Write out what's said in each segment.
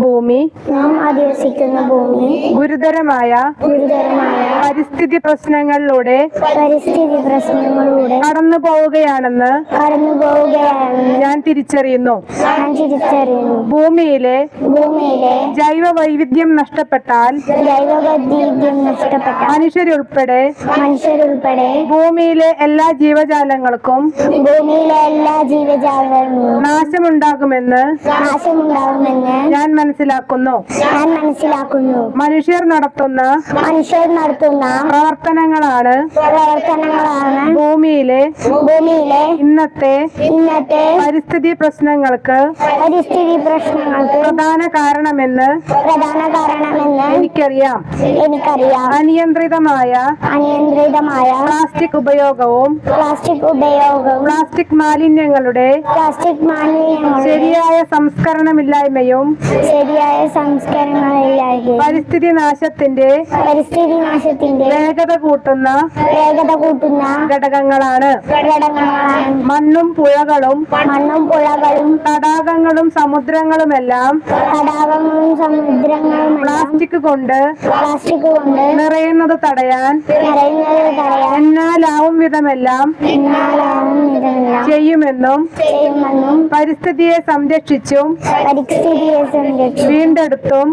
ഭൂമി നാം അധിവസിക്കുന്ന ഭൂമി ഗുരുതരമായ ഗുരുതരമായ പരിസ്ഥിതി പ്രശ്നങ്ങളിലൂടെ പരിസ്ഥിതി പ്രശ്നങ്ങളിലൂടെ കടന്നു പോവുകയാണെന്ന് കടന്നു പോവുകയാണെന്ന് ഞാൻ തിരിച്ചറിയുന്നു. ഞാൻ തിരിച്ചറിയുന്നു. ഭൂമിയിലെ ഭൂമിയിലെ ജൈവ വൈവിധ്യം നഷ്ടപ്പെട്ടാൽ ജൈവ വൈവിധ്യം നഷ്ടപ്പെട്ട മനുഷ്യരുൾപ്പെടെ മനുഷ്യരുൾപ്പെടെ ഭൂമിയിലെ എല്ലാ ജീവജാലങ്ങൾക്കും ഭൂമിയിലെ എല്ലാ ജീവജാലങ്ങൾക്കും നാശമുണ്ടാകുമെന്ന് നാശമുണ്ടാകുമെന്ന് മനസ്സിലാക്കുന്നു? ഞാൻ മനസ്സിലാക്കുന്നു. മനുഷ്യർ നടത്തുന്ന മനുഷ്യർ നടത്തുന്ന പ്രവർത്തനങ്ങളാണ് പ്രവർത്തനങ്ങളാണ് ഭൂമിയിലെ ഭൂമിയിലെ ഇന്നത്തെ ഇന്നത്തെ പരിസ്ഥിതി പ്രശ്നങ്ങൾക്ക് പരിസ്ഥിതി പ്രശ്നങ്ങൾക്ക് പ്രധാന കാരണമെന്ന് പ്രധാന കാരണമെന്ന് എനിക്കറിയാം. എനിക്കറിയാം. അനിയന്ത്രിതമായ അനിയന്ത്രിതമായ പ്ലാസ്റ്റിക് ഉപയോഗവും പ്ലാസ്റ്റിക് ഉപയോഗവും പ്ലാസ്റ്റിക് മാലിന്യങ്ങളുടെ പ്ലാസ്റ്റിക് മാലിന്യങ്ങൾ ശരിയായ സംസ്കരണമില്ലായ്മയും ശരിയായ സംസ്കരണങ്ങളില്ലാതെ പരിസ്ഥിതി നാശത്തിന്റെ പരിസ്ഥിതി നാശത്തിന്റെ വേഗത കൂട്ടുന്ന വേഗത കൂട്ടുന്ന ഘടകങ്ങളാണ്. ഘടകങ്ങളാണ്. മണ്ണും പുഴകളും മണ്ണും പുഴകളും തടാകങ്ങളും സമുദ്രങ്ങളുമെല്ലാം തടാകങ്ങളും സമുദ്രങ്ങളും പ്ലാസ്റ്റിക് കൊണ്ട് പ്ലാസ്റ്റിക് കൊണ്ട് നിറയുന്നത് തടയാൻ നിറയുന്നത് തടയാൻ എന്നാലാവും വിധമെല്ലാം എന്നാലാവും വിധമെല്ലാം ചെയ്യുമെന്നും ചെയ്യുമെന്നും പരിസ്ഥിതിയെ സംരക്ഷിച്ചും പരിസ്ഥിതിയെ സംരക്ഷിച്ച് വീണ്ടെടുത്തും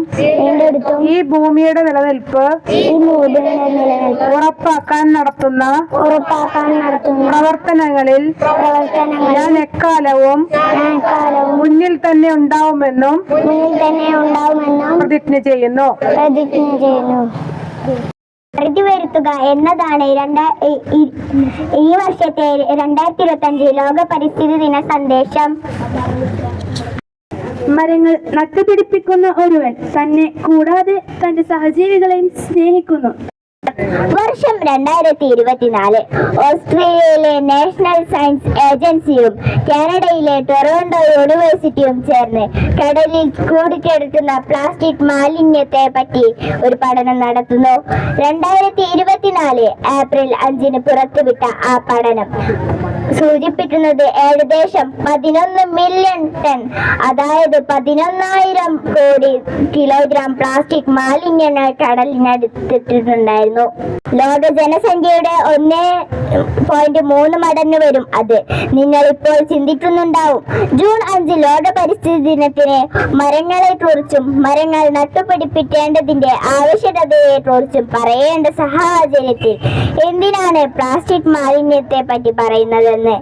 ഈ ഭൂമിയുടെ നിലനിൽപ്പ് ഉറപ്പാക്കാൻ നടത്തുന്ന പ്രവർത്തനങ്ങളിൽ ഞാൻ എക്കാലവും മുന്നിൽ തന്നെ ഉണ്ടാവുമെന്നും മുന്നിൽ തന്നെ ഉണ്ടാവുമെന്നും പ്രതിജ്ഞ ചെയ്യുന്നു. പ്രതിജ്ഞ ചെയ്യുന്നു. പരിധി വരുത്തുക എന്നതാണ് രണ്ടാ ഈ വർഷത്തെ രണ്ടായിരത്തി ഇരുപത്തി അഞ്ച് ലോക പരിസ്ഥിതി ദിന സന്ദേശം. മരങ്ങൾ നട്ടുപിടിപ്പിക്കുന്ന ഒരുവൻ തന്നെ കൂടാതെ തന്റെ സഹജീവികളെയും സ്നേഹിക്കുന്നു. വർഷം രണ്ടായിരത്തി ഇരുപത്തിനാല് ഓസ്ട്രേലിയയിലെ നാഷണൽ സയൻസ് ഏജൻസിയും കാനഡയിലെ ടൊറോണ്ടോ യൂണിവേഴ്സിറ്റിയും ചേർന്ന് കടലിൽ കൂടിക്കിടക്കുന്ന പ്ലാസ്റ്റിക് മാലിന്യത്തെ പറ്റി ഒരു പഠനം നടത്തുന്നു. രണ്ടായിരത്തി ഇരുപത്തിനാല് ഏപ്രിൽ അഞ്ചിന് പുറത്തുവിട്ട ആ പഠനം. സൂചിപ്പിക്കുന്നത് ഏകദേശം പതിനൊന്ന് മില്യൺ ടൺ അതായത് പതിനൊന്നായിരം കോടി കിലോഗ്രാം പ്ലാസ്റ്റിക് മാലിന്യങ്ങൾ കടലിനടുത്തിട്ടുണ്ടായിരുന്നു. ലോക ജനസംഖ്യയുടെ ഒന്ന് പോയിന്റ് മൂന്ന് മടങ്ങ് വരും അത്. നിങ്ങൾ ഇപ്പോൾ ചിന്തിക്കുന്നുണ്ടാവും ജൂൺ അഞ്ച് ലോക പരിസ്ഥിതി ദിനത്തിന് മരങ്ങളെ കുറിച്ചും മരങ്ങൾ നട്ടുപിടിപ്പിക്കേണ്ടതിന്റെ ആവശ്യകതയെ കുറിച്ചും പറയേണ്ട സാഹചര്യത്തിൽ എന്തിനാണ് പ്ലാസ്റ്റിക് മാലിന്യത്തെ പറ്റി പറയുന്നതെന്ന്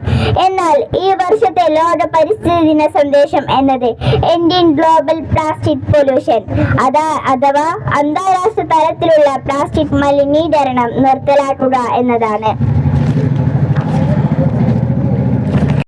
എന്നാൽ ഈ വർഷത്തെ ലോക പരിസ്ഥിതി ദിന സന്ദേശം എന്നത് ഇന്ത്യൻ ഗ്ലോബൽ പ്ലാസ്റ്റിക് പൊല്യൂഷൻ അതാ അഥവാ അന്താരാഷ്ട്ര തലത്തിലുള്ള പ്ലാസ്റ്റിക് മലിനീകരണം നിർത്തലാക്കുക എന്നതാണ്.